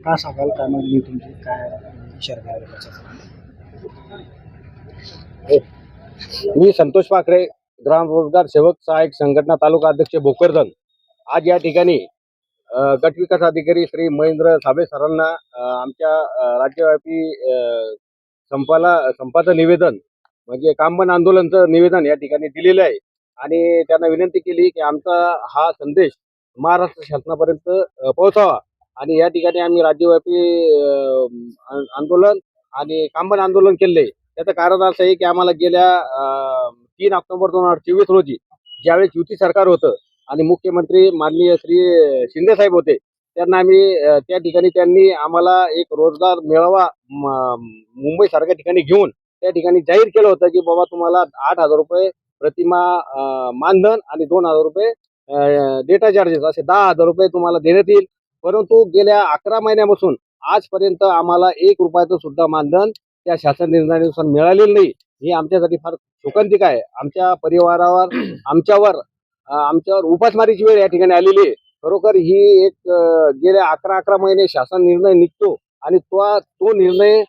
का सांगाल? काय मागणी आहे तुमची काय विचार करायला हो. मी संतोष पाखरे ग्राम रोजगार सेवक सहाय्यक संघटना तालुका अध्यक्ष भोकरदन. आज या ठिकाणी अ, गट विकास अधिकारी श्री महेंद्र साबे सरांना अ, आमच्या अ, राज्यव्यापी अ, संपाला संपाचं निवेदन म्हणजे कामबन आंदोलनचं निवेदन या ठिकाणी दिलेलं आहे. आणि त्यांना विनंती केली की आमचा हा संदेश महाराष्ट्र शासनापर्यंत अ, पोहोचावा. आणि या ठिकाणी आम्ही राज्यव्यापी आंदोलन आणि कामबन आंदोलन केले. त्याचं कारण असं आहे की आम्हाला गेल्या तीन ऑक्टोबर दोन हजार चोवीस रोजी ज्यावेळेस युती सरकार होतं आणि मुख्यमंत्री माननीय श्री शिंदे साहेब होते त्यांना आम्ही त्या ठिकाणी त्यांनी आम्हाला एक रोजगार मेळावा मुंबईसारख्या ठिकाणी घेऊन त्या ठिकाणी जाहीर केलं होतं की बाबा तुम्हाला आठ हजार रुपये प्रतिमा मानधन आणि दोन हजार रुपये डेटा चार्जेस असे दहा हजार रुपये तुम्हाला देण्यात येईल. परंतु गेल्या अकरा महिन्यापासून आजपर्यंत आम्हाला एक रुपयाचं सुद्धा मानधन त्या शासन निर्णयानुसार मिळालेलं नाही. ही आमच्यासाठी फार शोकांतिक आहे. आमच्या परिवारावर आमच्यावर आमच्यावर उपासमारीची वेळ या ठिकाणी आलेली आहे. खरोखर ही एक गेल्या अकरा अकरा महिने शासन निर्णय निघतो आणि तो तो निर्णय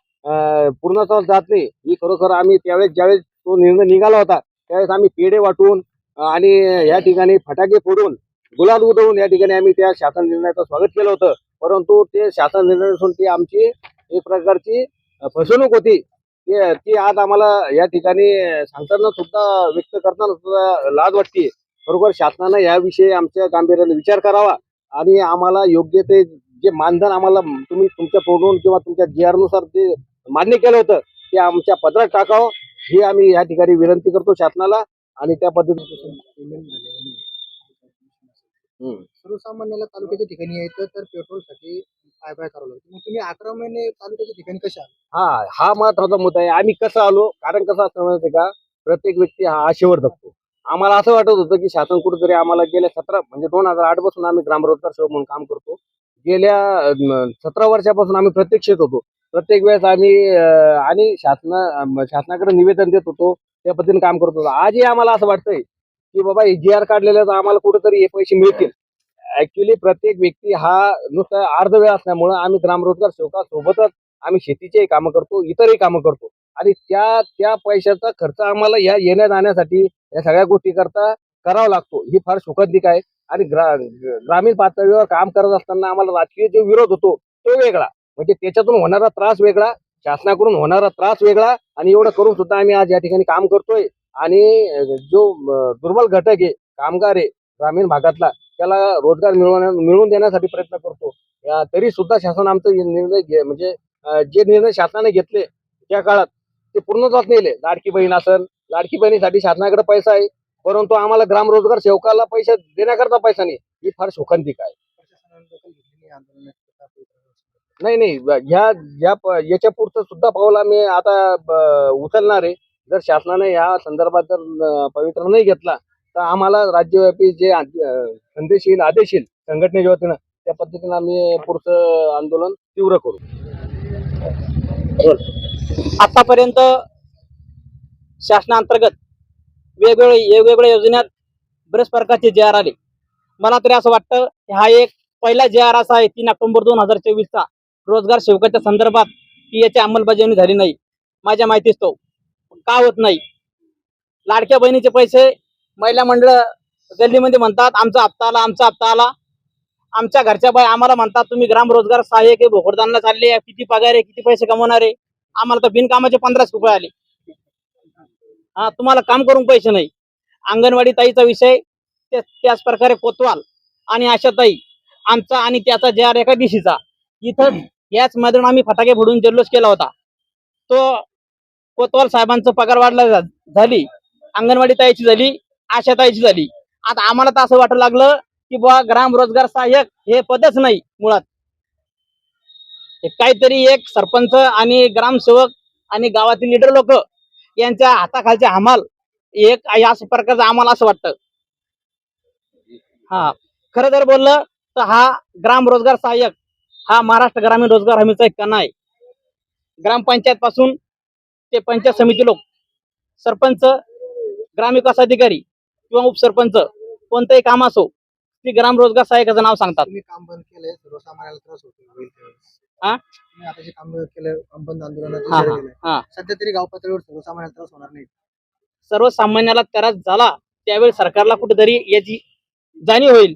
पूर्णतः जात नाही. ही खरोखर आम्ही त्यावेळेस ज्यावेळेस तो निर्णय निघाला होता त्यावेळेस आम्ही पेढे वाटून आणि या ठिकाणी फटाके फोडून गुलाल उधळून या ठिकाणी आम्ही त्या शासन निर्णयाचं स्वागत केलं होतं. परंतु ते शासन निर्णय नसून ती आमची एक प्रकारची फसवणूक होती. ते ती आज आम्हाला या ठिकाणी सांगताना सुद्धा व्यक्त करताना सुद्धा लाज वाटते. बरोबर शासनानं याविषयी आमच्या गांभीर्याने विचार करावा आणि आम्हाला योग्य ते जे मानधन आम्हाला तुम्ही तुमच्या तोडून किंवा तुमच्या जी नुसार जे मान्य केलं होतं ते आमच्या पत्रात टाकावं. ही आम्ही या ठिकाणी विनंती करतो शासनाला आणि त्या पद्धतीने सर्वसामान्याला तालुक्याच्या ठिकाणी यायचं तर पेट्रोलसाठी काय काय करावं लागतं. मग तुम्ही अकरा महिने तालुक्याच्या ठिकाणी कशा आले? हा हा महत्त्वाचा मुद्दा आहे. आम्ही कसं आलो कारण कसं असतं माहिती आहे का? प्रत्येक व्यक्ती हा आशेवर जगतो. आम्हाला असं वाटत होतं की शासन कुठेतरी आम्हाला गेल्या सतरा म्हणजे दोन हजार आठपासून आम्ही ग्रामरोजगार सेवक म्हणून काम करतो. गेल्या सतरा वर्षापासून आम्ही प्रत्यक्षेत होतो. प्रत्येक वेळेस आम्ही आणि शासन शासनाकडे निवेदन देत होतो त्या पद्धतीने काम करत होतो. आजही आम्हाला असं वाटतंय की बाबा जी आर काढलेलं तर आम्हाला कुठेतरी हे पैसे मिळतील. ऍक्च्युली प्रत्येक व्यक्ती हा नुसता अर्धवेळ असल्यामुळं आम्ही ग्रामरोजगार सेवकासोबतच आम्ही शेतीचेही कामं करतो इतरही कामं करतो. आणि त्या त्या पैशाचा खर्च आम्हाला या येण्या जाण्यासाठी या सगळ्या गोष्टी करता करावा लागतो. ही फार सुखदिक आहे. आणि ग्रा ग्रामीण पातळीवर काम करत असताना आम्हाला राजकीय जो विरोध होतो तो वेगळा. म्हणजे त्याच्यातून होणारा त्रास वेगळा शासनाकडून होणारा त्रास वेगळा आणि एवढं करून सुद्धा आम्ही आज या ठिकाणी काम करतोय. आणि जो दुर्बल घटक आहे कामगार आहे ग्रामीण भागातला त्याला रोजगार मिळवण्या मिळवून देण्यासाठी प्रयत्न करतो. तरी सुद्धा शासन आमचं निर्णय घे म्हणजे जे निर्णय शासनाने घेतले त्या काळात ते पूर्णत्वास नेले. लाडकी बहीण असेल लाडकी बहिणीसाठी शासनाकडे पैसा आहे परंतु आम्हाला ग्राम रोजगार सेवकाला पैसा देण्याकरता पैसा नाही. ही फार शोकांतिक आहे. नाही नाही ह्या ह्या याच्या पुढचं सुद्धा पाऊल आम्ही आता उचलणार आहे. जर शासनाने या संदर्भात जर पवित्र नाही घेतला तर आम्हाला राज्यव्यापी जे संदेश येईल आदेश येईल संघटनेच्या वतीनं त्या पद्धतीनं आम्ही पुढचं आंदोलन तीव्र करू. आतापर्यंत शासनाअंतर्गत वेगवेगळे वेगवेगळ्या योजनेत बरेच प्रकारचे जे आर आले. मला तरी असं वाटतं की हा एक पहिला जे आर असा आहे तीन ऑक्टोबर दोन हजार चोवीसचा. रोजगार सेवकाच्या संदर्भात की याची अंमलबजावणी झाली नाही. माझ्या माहितीच तो. का होत नाही? लाडक्या बहिणीचे पैसे महिला मंडळ गल्लीमध्ये म्हणतात आमचा हप्ता आला आमचा हप्ता आला. आमच्या घरच्या बाई आम्हाला म्हणतात तुम्ही ग्राम रोजगार सहाय्यक आहे भोकरदानला चालले किती पगार आहे किती पैसे कमवणार आहे. आम्हाला तर बिनकामाचे पंधराच रुपये आले. हा तुम्हाला काम करून पैसे नाही. अंगणवाडी ताईचा विषय ते- त्याच प्रकारे कोतवाल आणि आशाताई आमचा आणि त्याचा ज्या एका दिवशीचा इथं याच मैदान आम्ही फटाके फोडून जल्लोष केला होता. तो कोतवाल साहेबांचं पगार वाढला झाली. अंगणवाडी ताईची झाली आशा आशाताईची झाली. आता आम्हाला तर असं वाटू लागलं की बुवा ग्राम रोजगार सहाय्यक हे पदच नाही मुळात. काहीतरी एक सरपंच आणि ग्रामसेवक आणि गावातील लिडर लोक यांच्या हाताखालचे हमाल एक आहे असं प्रकारचं आम्हाला असं वाटतं. हा खरं जर बोललं तर हा ग्राम रोजगार सहाय्यक हा महाराष्ट्र ग्रामीण रोजगार हमीचा एक कणा आहे. ग्रामपंचायत पासून ते पंचायत समिती लोक सरपंच ग्रामविकास अधिकारी किंवा उपसरपंच कोणतंही काम असो ते ग्राम रोजगार सहाय्यकाचं नाव सांगतात तुम्ही काम बंद केलंय सर्वसामान्याला त्रास होतो. हा? तुम्ही आता जे काम केलं काम बंद आंदोलनात हा, इशारा हा, दिलाय. हा. सध्या तरी गाव पातळीवर सर्वसामान्याला त्रास होणार नाही सर्वसामान्याला त्रास झाला त्यावेळी सरकारला कुठेतरी याची जाणीव होईल